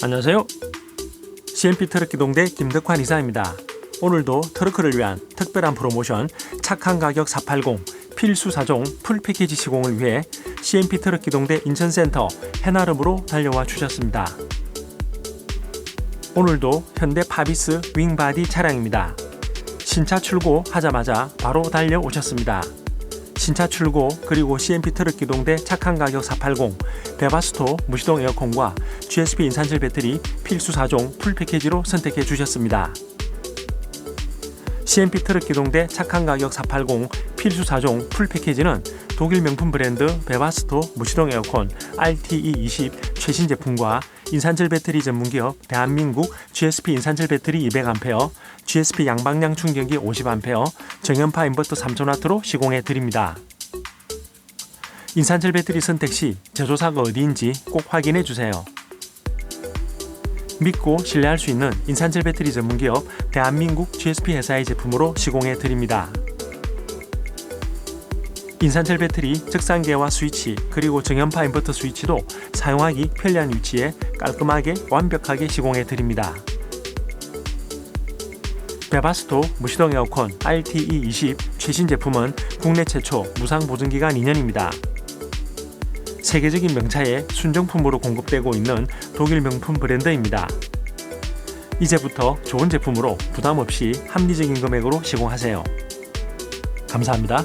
안녕하세요. CMP 트럭 기동대 김덕환 이사입니다. 오늘도 트럭을 위한 특별한 프로모션 착한 가격 480 필수 4종 풀 패키지 시공을 위해 CMP 트럭 기동대 인천센터 해나름으로 달려와 주셨습니다. 오늘도 현대 파비스 윙바디 차량입니다. 신차 출고 하자마자 바로 달려오셨습니다. 신차 출고 그리고 CMP 트럭 기동대 착한 가격 480 베바스토 무시동 에어컨과 GSP 인산철 배터리 필수 4종 풀 패키지로 선택해 주셨습니다. CMP 트럭 기동대 착한 가격 480 필수 4종 풀 패키지는 독일 명품 브랜드 베바스토 무시동 에어컨 RTE20 최신 제품과 인산철 배터리 전문기업 대한민국 GSP 인산철 배터리 200A, GSP 양방향 충전기 50A, 정연파 인버터 3000W로 시공해 드립니다. 인산철 배터리 선택 시 제조사가 어디인지 꼭 확인해 주세요. 믿고 신뢰할 수 있는 인산철 배터리 전문기업 대한민국 GSP 회사의 제품으로 시공해 드립니다. 인산철 배터리 적산계와 스위치 그리고 정연파 인버터 스위치도 사용하기 편리한 위치에 깔끔하게 완벽하게 시공해 드립니다. 베바스토 무시동 에어컨 RTE20 최신 제품은 국내 최초 무상 보증 기간 2년입니다. 세계적인 명차에 순정품으로 공급되고 있는 독일 명품 브랜드입니다. 이제부터 좋은 제품으로 부담 없이 합리적인 금액으로 시공하세요. 감사합니다.